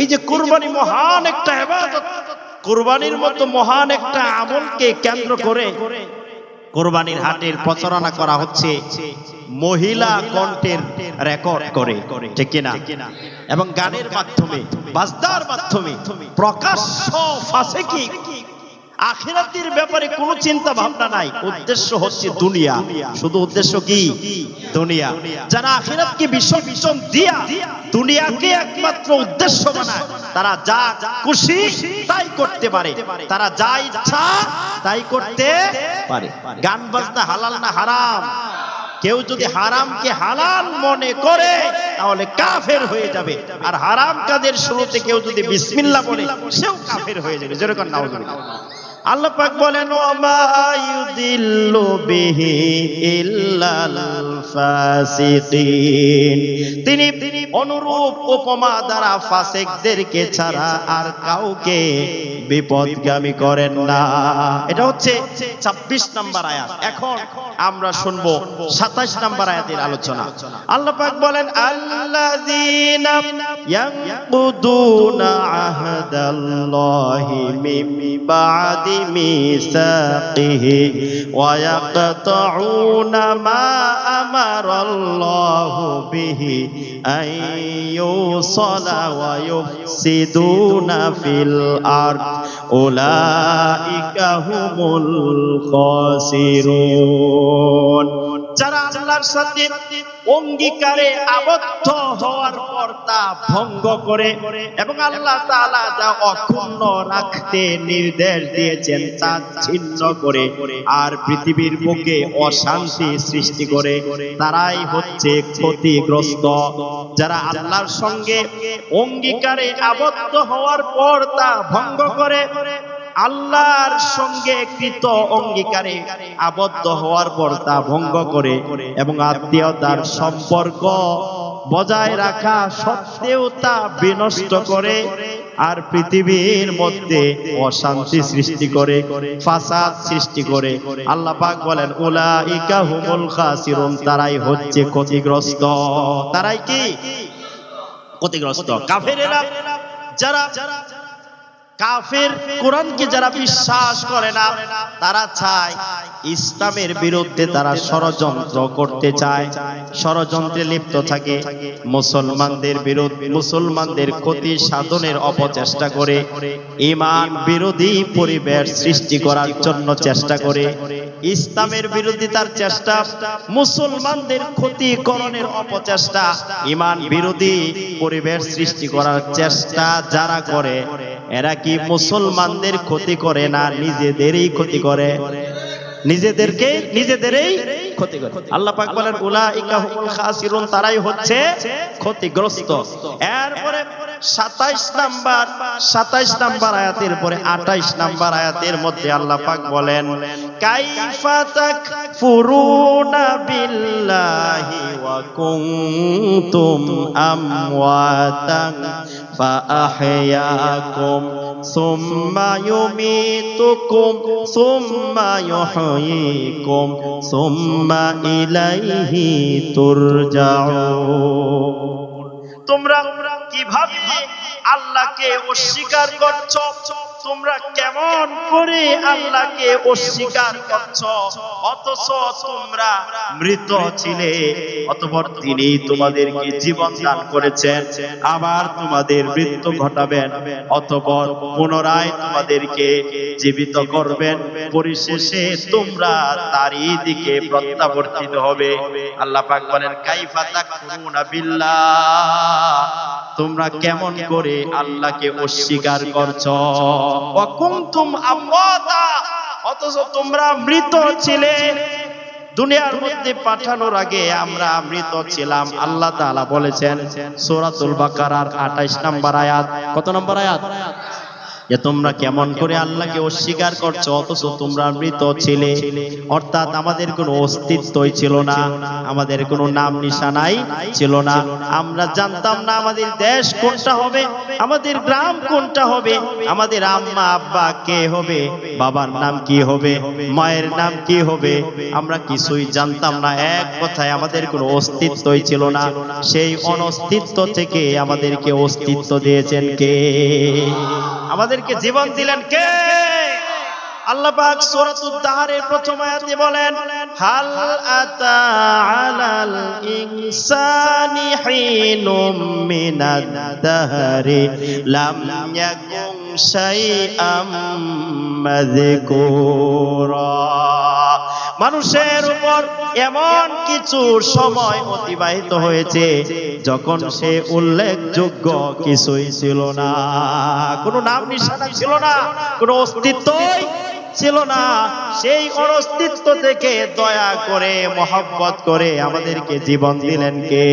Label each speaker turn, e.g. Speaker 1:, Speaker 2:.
Speaker 1: এই যে কুরবানি মহান একটা ইবাদত, কুরবানির মতো মহান একটা আমলকে কেন্দ্র করে কোরবানির হাটের প্রচারণা করা হচ্ছে, মহিলা কণ্ঠের রেকর্ড করে, ঠিক কিনা? এবং গানের মাধ্যমে বাজদার মাধ্যমে, প্রকাশ্য ফাঁসে কি আখিরাতের ব্যাপারে কোনো চিন্তা ভাবনা নাই। উদ্দেশ্য হচ্ছে দুনিয়া। শুধু উদ্দেশ্য কি? দুনিয়া। যারা আখিরাতকে বিসর্জন দিয়া দুনিয়াকে একমাত্র উদ্দেশ্য বানায়, তারা যা খুশি তাই করতে পারে। তারা যা ইচ্ছা তাই করতে পারে। গান বাজনা হালাল না হারাম? কেউ যদি হারামকে হালাল মনে করে, তাহলে কাফের হয়ে যাবে। আর হারাম কাজের শুরুতে কেউ যদি বিসমিল্লাহ বলে, সেও কাফের হয়ে যাবে। যেরকম নাউজুবিল্লাহ। আল্লাহ পাক বলেন, ওমা ইউদিল্লু বিহি ইল্লাল ফাসিকিন। তিনি তিনি অনুরূপ উপমা দ্বারা ফাসিকদেরকে ছাড়া আর কাউকে বিপদগামী করেন না। এটা হচ্ছে 26 নম্বর আয়াত। এখন আমরা শুনব সাতাশ নাম্বার আয়াতের আলোচনা। আল্লাহ পাক বলেন, আল্লাযীনা ওয়া ইয়াকতাউনা মা আমারাল্লাহু বিহি أولئك هم الخاسرون. আল্লাহর সাথে অঙ্গীকারে আবদ্ধ হওয়ার পর তা ভঙ্গ করে এবং আল্লাহ তাআলা যা অক্ষুণ্ণ রাখতে নির্দেশ দিয়েছেন তা ছিন্ন করে আর পৃথিবীর বুকে অশান্তি সৃষ্টি করে, তারাই হচ্ছে ক্ষতিগ্রস্ত। যারা আল্লাহর সঙ্গে অঙ্গীকারে আবদ্ধ হওয়ার পর তা ভঙ্গ করে আল্লাহর সঙ্গে কৃত অঙ্গীকারে আবদ্ধ হওয়ার পর তা ভঙ্গ করে এবং আত্মীয়তার সম্পর্ক বজায় রাখা সত্ত্বেও তা বিনষ্ট করে আর পৃথিবীর মধ্যে অশান্তি সৃষ্টি করে, ফাসাদ সৃষ্টি করে। আল্লাহ পাক বলেন, উলাইকা হুমুল খাসিরুন তারাই হচ্ছে ক্ষতিগ্রস্ত। তারাই কি? ক্ষতিগ্রস্ত। কাফেরেরা যারা কাফের কোরআনকে যারা বিশ্বাস করে না, তারা চায় ইসলামের বিরুদ্ধে তারা ষড়যন্ত্র করতে চায়। ষড়যন্ত্রে লিপ্ত থাকে। মুসলমানদের বিরুদ্ধে মুসলমানদের ক্ষতি সাধনের অপচেষ্টা করে। ইমান বিরোধী পরিবেশ সৃষ্টি করার জন্য চেষ্টা করে। ইসলামের বিরোধিতার চেষ্টা, মুসলমানদের ক্ষতিকরণের অপচেষ্টা, ইমান বিরোধী পরিবেশ সৃষ্টি করার চেষ্টা যারা করে, এরা কি মুসলমানদের ক্ষতি করে না নিজেদেরই ক্ষতি করে? নিজেদেরকে নিজেদেরই ক্ষতি করে। আল্লাহ পাক বলেন, উলাইকা হুমুল খাসিরুন, তারাই হচ্ছে ক্ষতিগ্রস্ত। এরপরে 27 নাম্বার 27 নাম্বার আয়াতের পরে 28 নাম্বার আয়াতের মধ্যে আল্লাহ পাক বলেন কাইফা তাকফুরুনা বিল্লাহি ওয়া কুনতুম আমওয়াতান فأحياكم ثم يميتكم ثم يحييكم ثم إليه ترجعون তোমরা কিভাবে আল্লাহকে অস্বীকার করছো তোমরা কেমন করে আল্লাহকে অস্বীকার করছ? অথচ তোমরা মৃত ছিলে, অতপর তিনি তোমাদেরকে জীবন দান করেছেন, আবার তোমাদের মৃত্যু ঘটাবেন, অতপর পুনরায় তোমাদেরকে জীবিত করবেন। পরিশেষে তোমরা তারই দিকে প্রত্যাবর্তিত হবে। আল্লাহ পাক বলেন, কাইফা তাকফুরুনা বিল্লাহ। তোমরা কেমন করে আল্লাহকে অস্বীকার করছ? অথচ তোমরা মৃত ছিলে। দুনিয়ার মধ্যে পাঠানোর আগে আমরা মৃত ছিলাম, আল্লাহ তাআলা বলেছেন, সূরাতুল বাকারার 28 নম্বর আয়াত। কত নম্বর আয়াত? যে তোমরা কেমন করে আল্লাহকে অস্বীকার করছ, অথচ তোমরা মৃত ছিলে। অর্থাৎ আমাদের কোনো অস্তিত্বই ছিল না, আমাদের কোনো নাম নিশানাই ছিল না। আমরা জানতাম না আমাদের দেশ কোনটা হবে, আমাদের গ্রাম কোনটা হবে, আমাদের আম্মা, আব্বা কে হবে, বাবার নাম কি হবে, মায়ের নাম কি হবে, আমরা কিছুই জানতাম না। এক কথায় আমাদের কোনো অস্তিত্বই ছিল না। সেই অনস্তিত্ব থেকে আমাদেরকে অস্তিত্ব দিয়েছেন কে? আমাদেরকে জীবন দিলেন কে? আল্লাহ পাক সূরাতুদ দাহরের প্রথম আয়াতে বলেন, হাল আতা আলাল ইনসানি হিনুম মিনাদ দাহরি লাম ইয়াকুম শাইআম মাযকুরা। মানুষের উপর এমন কিছু সময় অতিবাহিত হয়েছে, যখন সে উল্লেখযোগ্য কিছুই ছিল না। কোনো নাম নিশানা ছিল না, কোনো অস্তিত্বই ছিল না। সেই অস্তিত্ব থেকে দয়া করে, মহব্বত করে আমাদেরকে জীবন দিলেন কে?